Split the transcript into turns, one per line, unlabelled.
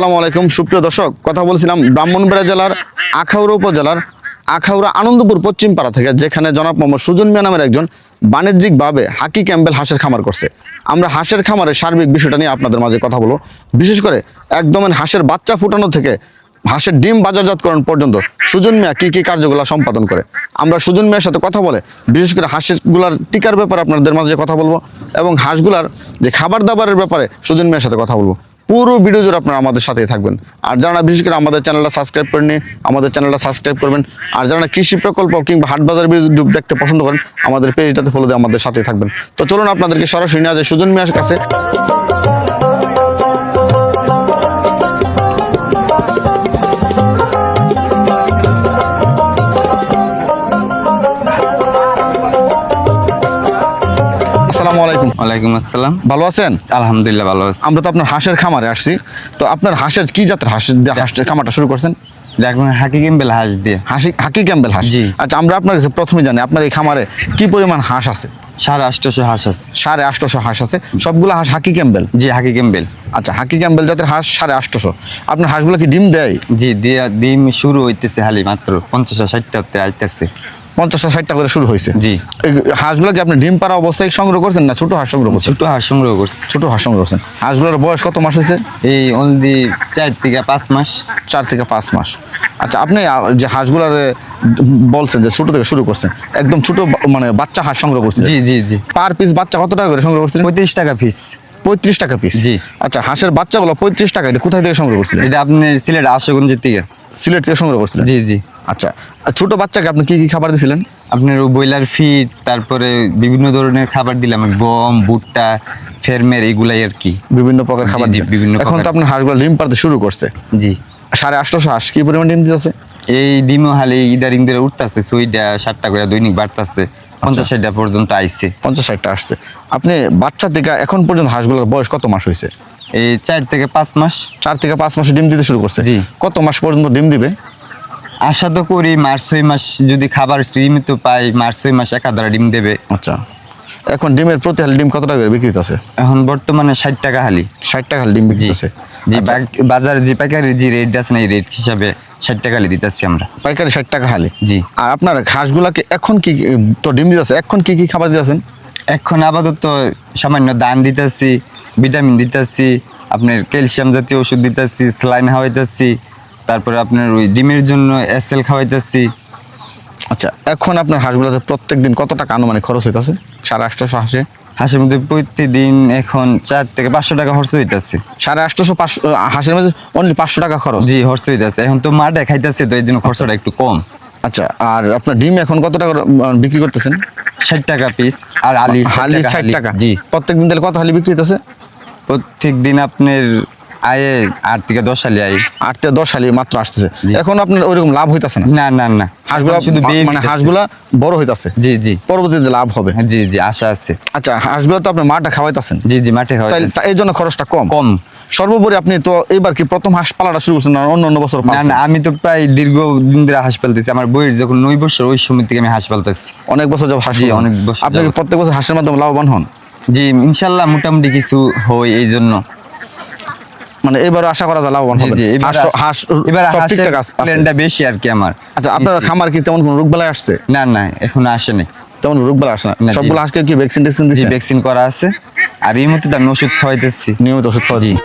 আসসালামু আলাইকুম। সুপ্রিয় দর্শক, কথা বলছিলাম ব্রাহ্মণবাড়িয়া জেলার আখাউড়া উপজেলার আখাউড়া আনন্দপুর পশ্চিম পাড়া থেকে, যেখানে জনাব মোহাম্মদ সুজন মিয়া নামের একজন বাণিজ্যিকভাবে হাকি ক্যাম্বেল হাঁসের খামার করছে। আমরা হাঁসের খামারের সার্বিক বিষয়টা নিয়ে আপনাদের মাঝে কথা বলব। বিশেষ করে একদম হাঁসের বাচ্চা ফুটানো থেকে হাঁসের ডিম বাজারজাতকরণ পর্যন্ত সুজন মিয়া কি কি কার্যগুলো সম্পাদন করে? আমরা সুজন মিয়ার সাথে কথা বলে বিশেষ করে হাঁসগুলার টিকার ব্যাপারে আপনাদের মাঝে কথা বলব এবং হাঁসগুলার যে খাবার দাবারের ব্যাপারে সুজন মিয়ার সাথে কথা বলব। পুরো ভিডিও জুড়ে আপনারা আমাদের সাথেই থাকবেন। আর যারা বিশেষ করে আমাদের চ্যানেলটা সাবস্ক্রাইব করেনি আমাদের চ্যানেলটা সাবস্ক্রাইব করবেন। আর যারা কৃষি প্রকল্প কিংবা হাটবাজার বাজার ভিডিও দেখতে পছন্দ করেন, আমাদের পেজটাতে ফলো দিয়ে আমাদের সাথেই থাকবেন। তো চলুন আপনাদেরকে সরাসরি নিয়ে যায় সুজন মিয়ার কাছে।
ওয়ালাইকুম আসসালাম।
ভালো আছেন?
আলহামদুলিল্লাহ ভালো আছি।
আমরা তো আপনার হাঁসের খামারে আসছি। তো আপনার হাঁসের কি জাতের হাঁসের হাঁসের খামারটা শুরু করছেন?
দেখুন হাকি গেমবেল হাঁস দিয়ে।
হাসি হাকি ক্যাম্বেল হাঁস?
জি।
আচ্ছা আমরা আপনার কাছে প্রথমে জানি আপনার এই খামারে কি পরিমাণ হাঁস আছে?
সাড়ে আটশোশো হাঁস আছে।
সাড়ে আটশোশো হাঁস আছে। সবগুলো হাঁস হাকি ক্যাম্বেল?
জি হাকি গেমবেল
আচ্ছা হাকি ক্যাম্বেল জাতের হাঁস সাড়ে আটশোশো। আপনার হাঁসগুলো কি ডিম দেয়?
জি দিয়ে ডিম শুরু হইতেছে হালি মাত্র। পঞ্চাশ ষাটটাতে আইতেছে।
পঞ্চাশটা ষাটটা করে শুরু হয়েছে।
জি।
হাঁসগুলো কি আপনি ডিম পাড়া অবস্থায় সংগ্রহ করছেন না ছোট হাঁস সংগ্রহ করছেন?
ছোট হাঁস সংগ্রহ করছে।
ছোট হাঁস সংগ্রহ করছেন। হাঁসগুলোর বয়স কত মাস হয়েছে?
এই অলদি চার থেকে পাঁচ মাস।
চার থেকে পাঁচ মাস। আচ্ছা আপনি যে হাঁসগুলার বলছেন যে ছোট থেকে শুরু করছেন একদম ছোট মানে বাচ্চা হাঁস সংগ্রহ করছেন।
জি জি জি।
পার পিস বাচ্চা কত টাকা করে সংগ্রহ করছিলেন?
পঁয়ত্রিশ টাকা পিস
পঁয়ত্রিশ টাকা পিস
জি।
আচ্ছা হাঁসের বাচ্চাগুলো পঁয়ত্রিশ টাকা এটা কোথায় থেকে সংগ্রহ করছিলেন?
এটা আপনি সিলেট আশুগঞ্জের থেকে।
সিলেট থেকে সংগ্রহ করছিলেন?
জি জি।
আচ্ছা আর ছোট বাচ্চাকে আপনি কি কি খাবার দিয়েছিলেন
আপনার ব্রয়লার ফিড তারপরে বিভিন্ন ধরনের খাবার দিলাম গম ভুট্টা ফেরমের এগুলাই আর কি।
বিভিন্ন প্রকার খাবার
জি, বিভিন্ন
এখন তো আপনার হাঁসগুলো ডিম পাড়তে শুরু করছে।
জি।
সাড়ে আটশোশো হাঁস কি পরিমাণ ডিম দিতেছে?
এই ডিমও হালি ইদারিং ধরে উঠতেছে সুইটা ষাটটা করে দৈনিক বাড়তেছে পঞ্চাশ ষাটটা পর্যন্ত আইছে।
পঞ্চাশ ষাটটা আসছে। আপনি বাচ্চা থেকে এখন পর্যন্ত হাঁসগুলোর বয়স কত মাস হয়েছে
এই চার থেকে পাঁচ মাস।
চার থেকে পাঁচ মাসে ডিম দিতে শুরু করছে।
জি।
কত মাস পর্যন্ত ডিম দিবে?
আশা তো করি মার্চ ছয় মাস যদি খাবার নিয়মিত পাই মার্চ ছয় মাস একাধারা ডিম দেবে।
আচ্ছা। এখন ডিমের প্রতি হালি ডিম কত টাকা করে বিক্রি আছে
এখন বর্তমানে ষাট টাকা হালি।
ষাট টাকা হালি ডিম বিক্রি আছে
জি বাগ- বাজারে যে পাইকারি যে রেট আছে না এই রেট হিসাবে ষাট টাকা হালি দিতেছি আমরা।
পাইকারি ষাট টাকা হালি?
জি।
আর আপনার ঘাসগুলাকে এখন কি তো ডিম দিতেছে এখন কি কি খাবার দিতেছেন?
এখন আপাতত সামান্য দান দিতেছি ভিটামিন দিতেছি আপনার ক্যালসিয়াম জাতীয় ওষুধ দিতেছি স্লাইন খাওয়াইতেছি তারপরে আপনার ওই ডিমের জন্য এসএল খাওয়াইতেছি।
আচ্ছা এখন আপনার হাঁসগুলোতে প্রত্যেক দিন কত টাকা আনুমানিক খরচ হইতেছে? সাড়ে আটশোশো হাঁসে।
হাঁসের মধ্যে প্রতিদিন এখন চার থেকে পাঁচশো টাকা খরচ হইতেছে।
সাড়ে আটশোশো পাঁচশো হাঁসের মধ্যে অনলি পাঁচশো টাকা খরচ?
জি খরচ হইতেছে। এখন তো মাঠে খাইতেছে তো এই জন্য খরচটা একটু কম।
আচ্ছা আর আপনার ডিম এখন কত টাকা বিক্রি করতেছেন?
ষাট টাকা পিস আর আলি
হালি ষাট টাকা
জি।
প্রত্যেক দিন তাহলে কত হালি বিক্রি হইতেছে?
প্রত্যেক দিন আপনার আয়ে আট থেকে দশ আলি আয়।
আট থেকে দশ হালি মাত্র আসতেছে। এখন আপনার ওইরকম লাভ হইতাছে না।
না না না।
হাঁসগুলা
শুধু
মানে হাঁসগুলা বড় হইতাছে।
জি জি।
পরবর্তীতে লাভ হবে।
জি জি আশা আছে।
আচ্ছা হাঁসগুলো তো আপনি মাটা খাওয়াইতেছেন।
জি জি মাঠে
তাই এই জন্য খরচটা কম।
কম।
সর্বোপরি আপনি তো এবার কি প্রথম হাঁস পালাটা শুরু করছেন অন্য অন্য বছর
না না আমি তো প্রায় দীর্ঘ দিন ধরে হাঁস পালতেছি। আমার বইয়ের যখন নয় বছর ওই সময় থেকে আমি হাঁস পালতেছি।
অনেক বছর যাব হাঁস
অনেক বছর
আপনি প্রত্যেক বছর হাঁসের মাধ্যমে লাভবান হন?
জি ইনশাল্লাহ মোটামুটি কিছু হয় এই জন্য।
মানে এবার আশা করা যায় লাভবান
হবে এবার
হাঁস
হাঁস-
হাঁস
এবার। প্ল্যানটা বেশি আর কি আমার।
আচ্ছা আপনার খামার কি তেমন কোনো রোগ বেলায় আসছে?
না না এখন আসেনি।
তেমন রোগবালাই আসে না। সবগুলো হাঁসকে কি ভ্যাকসিন ট্যাকসিন দিচ্ছে
ভ্যাকসিন করা আছে। আর এই মুহূর্তে আমি ওষুধ খাওয়াইতেছি।
নিয়মিত ওষুধ খাওয়া
জি।